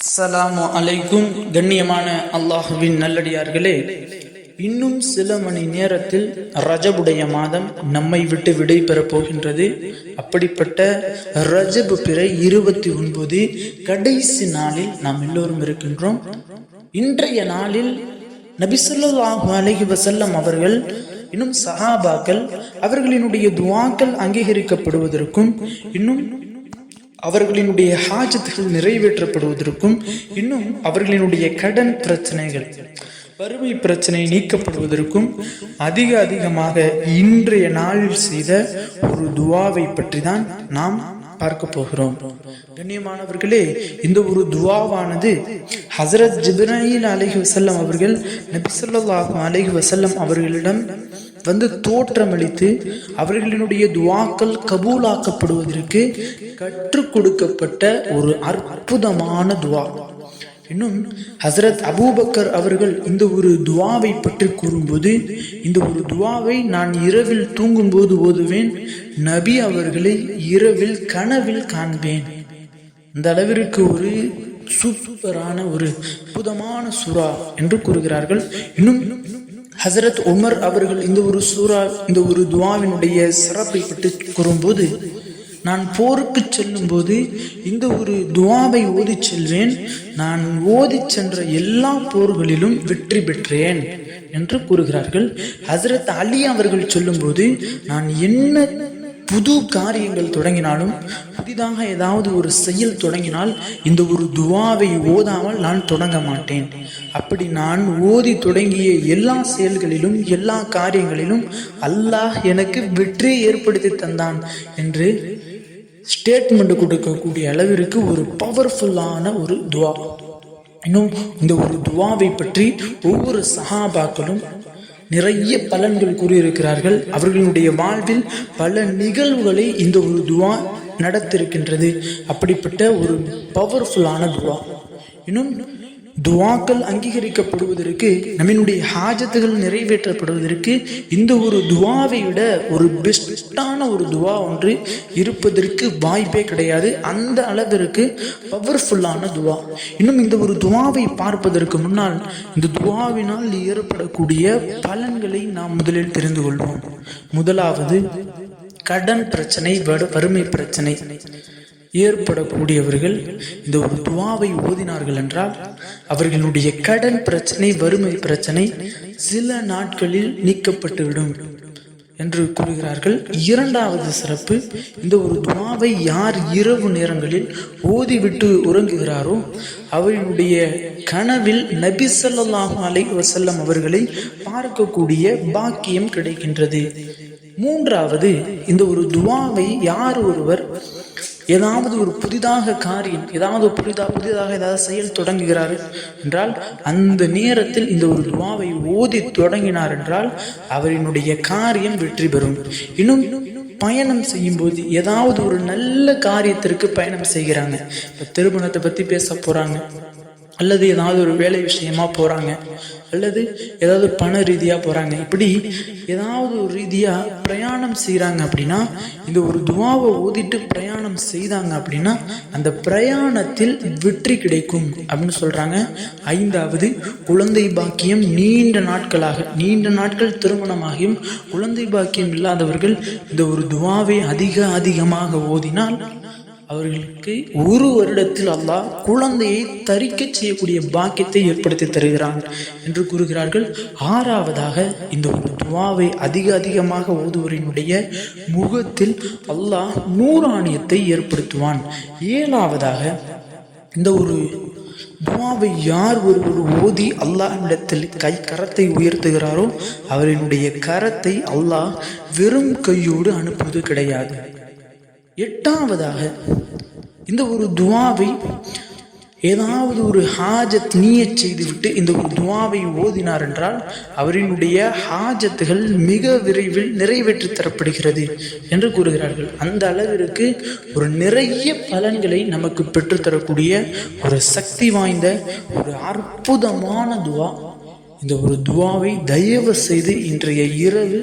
அஸ்ஸலாமு அலைக்கும் கண்ணியமான அல்லாஹுவின் நல்லடியார்களே இன்னும் சில மணி நேரத்தில் ரஜபுடைய மாதம் நம்மை விட்டு விடை பெறப் போகின்றது. அப்படிப்பட்ட ரஜபு பிறை இருபத்தி ஒன்பது கடைசி நாளில் நாம் எல்லோரும் இருக்கின்றோம். இன்றைய நாளில் நபிசல்லாஹு அலஹி வசல்லம் அவர்கள் இன்னும் சஹாபாக்கள் அவர்களினுடைய துவாக்கள் அங்கீகரிக்கப்படுவதற்கும் இன்னும் அவர்களினுடைய ஹாஜத்துகள் நிறைவேற்றப்படுவதற்கும் இன்னும் அவர்களினுடைய கடன் பிரச்சனைகள் வறுமை பிரச்சனை நீக்கப்படுவதற்கும் அதிக அதிகமாக இன்றைய நாளில் செய்த ஒரு துவாவை பற்றி தான் நாம் பார்க்க போகிறோம். கண்ணியமானவர்களே இந்த ஒரு துவாவானது ஹசரத் ஜிப்ராஹில் அலஹி வசல்லம் அவர்கள் நபிசல்லாஹும் அலஹி வசல்லம் அவர்களிடம் வந்து தோற்றமளித்து அவர்களினுடைய துவாக்கள் கபூலாக்கப்படுவதற்கு கற்றுக் கொடுக்கப்பட்ட ஒரு அற்புதமான துவா. இன்னும் ஹசரத் அபூபக்கர் அவர்கள் இந்த ஒரு துவாவை பற்றி கூறும்போது இந்த ஒரு துவாவை நான் இரவில் தூங்கும்போது ஓதுவேன் நபி அவர்களை இரவில் கனவில் காண்பேன். இந்த அளவிற்கு ஒரு சூப்பரான ஒரு அற்புதமான சுறா என்று கூறுகிறார்கள். இன்னும் ஹசரத் உமர் அவர்கள் இந்த ஒரு சூறா இந்த ஒரு துவாவினுடைய சிறப்பை பற்றி கூறும்போது நான் போருக்கு செல்லும்போது இந்த ஒரு துவாவை ஓதி செல்வேன். நான் ஓதி சென்ற எல்லா போர்களிலும் வெற்றி பெற்றேன் என்று கூறுகிறார்கள். ஹசரத் அலி அவர்கள் சொல்லும்போது நான் என்ன புது காரியங்கள் தொடங்கினாலும் புதிதாக ஏதாவது ஒரு செயல் தொடங்கினால் இந்த ஒரு துவாவை ஓதாமல் நான் தொடங்க மாட்டேன். அப்படி நான் ஓதி தொடங்கிய எல்லா செயல்களிலும் எல்லா காரியங்களிலும் அல்லாஹ் எனக்கு வெற்றி ஏற்படுத்தி தந்தான் என்று ஸ்டேட்மெண்ட் கொடுக்கக்கூடிய அளவிற்கு ஒரு பவர்ஃபுல்லான ஒரு துவா. இன்னும் இந்த ஒரு துவாவை பற்றி ஒவ்வொரு சஹாபாக்களும் நிறைய பலன்கள் கூறியிருக்கிறார்கள். அவர்களுடைய வாழ்வில் பல நிகழ்வுகளை இந்த ஒரு துவா நடத்திருக்கின்றது. அப்படிப்பட்ட ஒரு பவர்ஃபுல்லான துவா. இன்னும் துவாக்கள் அங்கீகரிக்கப்படுவதற்கு நம்மினுடைய ஹாஜத்துகள் நிறைவேற்றப்படுவதற்கு இந்த ஒரு துவாவை விட ஒரு பெஸ்டான ஒரு துவா ஒன்று இருப்பதற்கு வாய்ப்பே கிடையாது. அந்த அளவிற்கு பவர்ஃபுல்லான துவா. இன்னும் இந்த ஒரு துவாவை பார்ப்பதற்கு முன்னால் இந்த துவாவினால் ஏற்படக்கூடிய பலன்களை நாம் முதலில் தெரிந்து கொள்வோம். முதலாவது கடன் பிரச்சனை வறுமை பிரச்சனை. ஏற்படக்கூடியவர்கள் இந்த ஒரு துவாவை ஓதினார்கள் என்றால் அவர்களுடைய கடன் பிரச்சனை வறுமை பிரச்சனை சில நாட்களில் நீக்கப்பட்டுவிடும் என்று கூறுகிறார்கள். இரண்டாவது சிறப்பு இந்த ஒரு துவாவை யார் இரவு நேரங்களில் ஓதிவிட்டு உறங்குகிறாரோ அவர்களுடைய கனவில் நபி சொல்லாஹு அலை வசல்லம் அவர்களை பார்க்கக்கூடிய பாக்கியம் கிடைக்கின்றது. மூன்றாவது இந்த ஒரு துவாவை யார் ஒருவர் ஏதாவது ஒரு புதிதாக காரியம் ஏதாவது புதிதாக புதிதாக ஏதாவது செயல் தொடங்குகிறார் என்றால் அந்த நேரத்தில் இந்த ஒரு துவாவை ஓதி தொடங்கினார் என்றால் அவரினுடைய காரியம் வெற்றி பெறும். இன்னும் பயணம் செய்யும்போது ஏதாவது ஒரு நல்ல காரியத்திற்கு பயணம் செய்கிறாங்க. இப்போ திருமணத்தை பற்றி பேச போகிறாங்க அல்லது ஏதாவது ஒரு வேலை விஷயமா போகிறாங்க அல்லது ஏதாவது பண ரீதியாக போகிறாங்க இப்படி ஏதாவது ஒரு ரீதியாக பிரயாணம் செய்கிறாங்க அப்படின்னா இந்த ஒரு துவாவை ஓதிட்டு பிரயாணம் செய்தாங்க அப்படின்னா அந்த பிரயாணத்தில் வெற்றி கிடைக்கும் அப்படின்னு சொல்கிறாங்க ஐந்தாவது குழந்தை பாக்கியம் நீண்ட நாட்களாக நீண்ட நாட்கள் திருமணமாகியும் குழந்தை பாக்கியம் இல்லாதவர்கள் இந்த ஒரு துவாவை அதிக அதிகமாக ஓதினால் அவர்களுக்கு ஒரு வருடத்தில் அல்லாஹ் குழந்தையை தரிக்க செய்யக்கூடிய பாக்கியத்தை ஏற்படுத்தி தருகிறான் என்று கூறுகிறார்கள். ஆறாவதாக இந்த ஒரு துவாவை அதிக அதிகமாக ஓதுவரினுடைய முகத்தில் அல்லாஹ் நூறாணியத்தை ஏற்படுத்துவான். ஏழாவதாக இந்த ஒரு துவாவை யார் ஒருவர் ஓதி அல்லாஹ்விடத்தில் கை கரத்தை உயர்த்துகிறாரோ அவரினுடைய கரத்தை அல்லாஹ் வெறும் கையோடு அனுப்புவது கிடையாது. எட்டாவதாக இந்த ஒரு துவாவை ஏதாவது ஒரு ஹாஜத் நீயச் செய்துவிட்டு இந்த ஒரு துவாவை ஓதினார் என்றால் அவரினுடைய ஹாஜத்துகள் மிக விரைவில் நிறைவேற்றி தரப்படுகிறது என்று கூறுகிறார்கள். அந்த அளவிற்கு ஒரு நிறைய பலன்களை நமக்கு பெற்றுத்தரக்கூடிய ஒரு சக்தி வாய்ந்த ஒரு அற்புதமான துவா. இந்த ஒரு துவாவை தயவு செய்து இன்றைய இரவு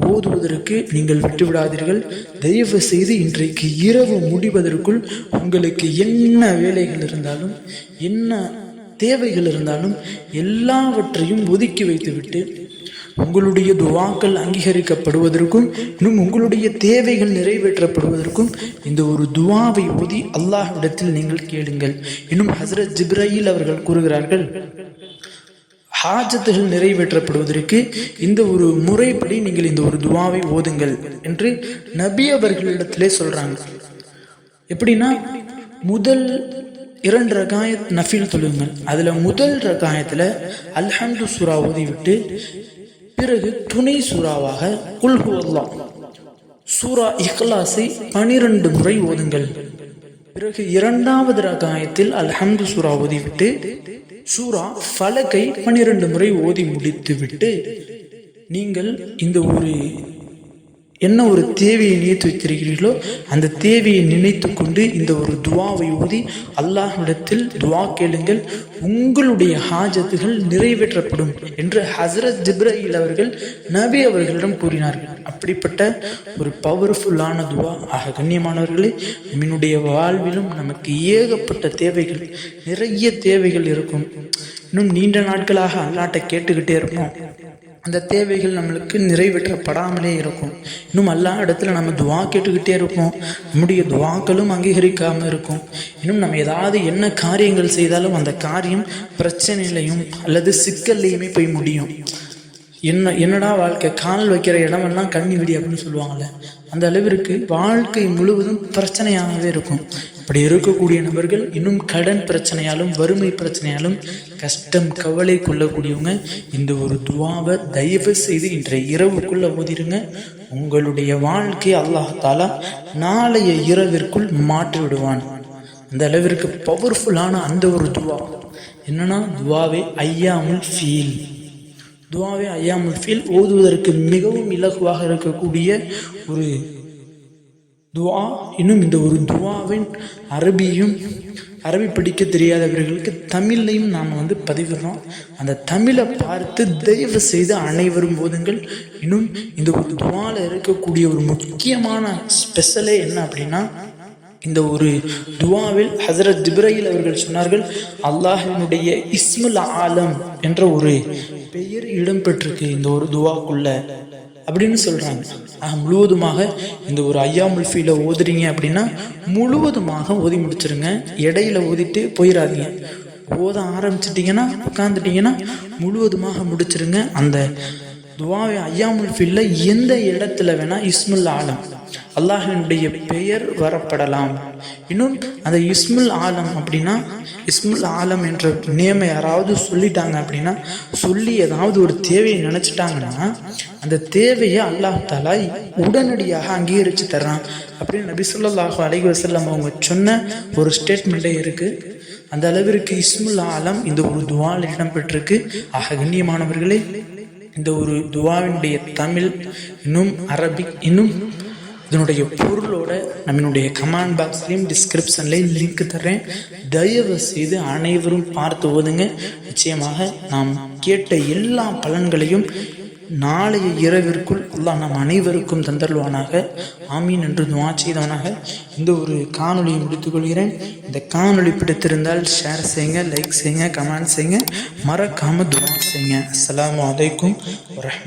ஓதுவதற்கு நீங்கள் விட்டுவிடாதீர்கள். தயவு செய்து இன்றைக்கு இரவு முடிவதற்குள் உங்களுக்கு என்ன வேலைகள் இருந்தாலும் என்ன தேவைகள் இருந்தாலும் எல்லாவற்றையும் ஒதுக்கி வைத்துவிட்டு உங்களுடைய துவாக்கள் அங்கீகரிக்கப்படுவதற்கும் இன்னும் உங்களுடைய தேவைகள் நிறைவேற்றப்படுவதற்கும் இந்த ஒரு துவாவை ஓதி அல்லாஹ்விடத்தில் நீங்கள் கேளுங்கள். இன்னும் ஹசரத் ஜிப்ராயில் அவர்கள் கூறுகிறார்கள் ஹாஜத்துகள் நிறைவேற்றப்படுவதற்கு இந்த ஒரு முறைப்படி நீங்கள் இந்த ஒரு துவாவை ஓதுங்கள் என்று நபி அவர்களிடத்திலே சொல்றாங்க. எப்படின்னா முதல் இரண்டு ரகாயத் நஃபில் தொழுங்கள் அதுல முதல் ரகாயத்துல அல்ஹம்து சூரா ஓதிவிட்டு பிறகு துணை சூறாவாக குல்ஹு அல்லாஹ். சூரா இஹ்லாஸை பனிரெண்டு முறை ஓதுங்கள். பிறகு இரண்டாவது ரகாயத்தில் அல்ஹம்து சூரா ஓதிவிட்டு சூரா பலகை பன்னிரண்டு முறை ஓதி முடித்துவிட்டு நீங்கள் இந்த ஒரு என்ன ஒரு தேவையை நினைத்து வைத்திருக்கிறீர்களோ அந்த தேவையை நினைத்து கொண்டு இந்த ஒரு துவாவை ஊதி அல்லாஹ்விடத்தில் துவா கேளுங்கள். உங்களுடைய ஹாஜத்துகள் நிறைவேற்றப்படும் என்று ஹசரத் ஜிப்ரஹில் அவர்கள் நபி அவர்களிடம் கூறினார்கள். அப்படிப்பட்ட ஒரு பவர்ஃபுல்லான துவா. ஆக கண்ணியமானவர்களே நம்மளுடைய வாழ்விலும் நமக்கு ஏகப்பட்ட தேவைகள் நிறைய தேவைகள் இருக்கும். இன்னும் நீண்ட நாட்களாக அல்லாட்டை கேட்டுக்கிட்டே இருப்போம். அந்த தேவைகள் நம்மளுக்கு நிறைவேற்றப்படாமலே இருக்கும். இன்னும் எல்லா இடத்துல நம்ம துவா கேட்டுக்கிட்டே இருப்போம். நம்முடைய துவாக்களும் அங்கீகரிக்காமல் இருக்கும். இன்னும் நம்ம ஏதாவது என்ன காரியங்கள் செய்தாலும் அந்த காரியம் பிரச்சனையிலையும் அல்லது சிக்கல்லையுமே போய் முடியும். என்ன என்னடா வாழ்க்கை? கால் வைக்கிற இடமெல்லாம் கண்ணி விடி அப்படின்னு சொல்லுவாங்கள்ல அந்த அளவிற்கு வாழ்க்கை முழுவதும் பிரச்சனையாகவே இருக்கும். அப்படி இருக்கக்கூடிய நபர்கள் இன்னும் கடன் பிரச்சனையாலும் வறுமை பிரச்சனையாலும் கஷ்டம் கவலை கொள்ளக்கூடியவங்க இந்த ஒரு துவாவை தயவு செய்து இன்றைய இரவுக்குள்ள ஓதிருங்க. உங்களுடைய வாழ்க்கையை அல்லாஹாலா நாளைய இரவிற்குள் மாற்றி விடுவான். அந்த அளவிற்கு பவர்ஃபுல்லான அந்த ஒரு துவா. என்னன்னா துவாவே ஐயாமுல் ஃபீல். துவாவே ஐயாமுல் ஃபீல் ஓதுவதற்கு மிகவும் இலகுவாக இருக்கக்கூடிய ஒரு துவா இன்னும் இந்த ஒரு துவாவின் அரபியும் அரபி படிக்க தெரியாதவர்களுக்கு தமிழ்லையும் நாம் வந்து பதிவிடுறோம். அந்த தமிழை பார்த்து தயவு செய்து அனைவரும் போதுங்கள் இன்னும் இந்த ஒரு துவாவில் இருக்கக்கூடிய ஒரு முக்கியமான ஸ்பெஷலே என்ன அப்படின்னா இந்த ஒரு துவாவில் ஹசரத் ஜிப்ரையில் அவர்கள் சொன்னார்கள் அல்லாஹினுடைய இஸ்முல் ஆலம் என்ற ஒரு பெயர் இடம்பெற்றிருக்கு இந்த ஒரு துவாக்குள்ள. அப்படின்னு சொல்கிறாங்க ஆனால் முழுவதுமாக இந்த ஒரு ஐயாமுல் முல்ஃபியில் ஓதுறீங்க அப்படின்னா முழுவதுமாக ஓதி முடிச்சிருங்க. இடையில ஓதிட்டு போயிடாதீங்க ஓத ஆரம்பிச்சிட்டிங்கன்னா உட்காந்துட்டிங்கன்னா முழுவதுமாக முடிச்சிருங்க. அந்த துவாவை ஐயாமுல் ஃபில்ல எந்த இடத்துல வேணா இஸ்முல் ஆலம். அல்லாஹினுடைய பெயர் வரப்படலாம். இன்னும் அந்த இஸ்முல் ஆலம் அப்படின்னா இஸ்முல் ஆலம் என்ற நேமை யாராவது சொல்லிட்டாங்க அப்படின்னா சொல்லி ஏதாவது ஒரு தேவையை நினச்சிட்டாங்கன்னா அந்த தேவையை அல்லாஹ் தாலா உடனடியாக அங்கீகரித்து தர்றான். அப்படின்னு நபி சொல்லாஹு அலைஹி வசல்லம் அவங்க சொன்ன ஒரு ஸ்டேட்மெண்ட்டே இருக்குது அந்த அளவிற்கு இஸ்முல் ஆலம் இந்த ஒரு துவால் இடம்பெற்றிருக்கு. ஆக கண்ணியமானவர்களே இந்த ஒரு துவாவினுடைய தமிழ் இன்னும் அரபிக் இன்னும் இதனுடைய பொருளோட நம்மளுடைய கமெண்ட் பாக்ஸ்லையும் டிஸ்கிரிப்ஷன்லையும் லிங்க் தர்றேன். தயவு செய்து அனைவரும் பார்த்து ஓதுங்க. நிச்சயமாக நாம் கேட்ட எல்லா பலன்களையும் நாளைய இரவிற்குள் அல்லாஹ் நம் அனைவருக்கும் தந்தருவானாக ஆமீன் என்று துவா செய்தவனாக. இந்த ஒரு காணொலியை முடித்துக் கொள்கிறேன் இந்த காணொலி பிடித்திருந்தால் ஷேர் செய்யுங்க லைக் செய்யுங்க கமெண்ட் செய்யுங்க. மறக்காம துவா செய்யுங்க. அஸ்லாம் வலைக்கும் வரஹ்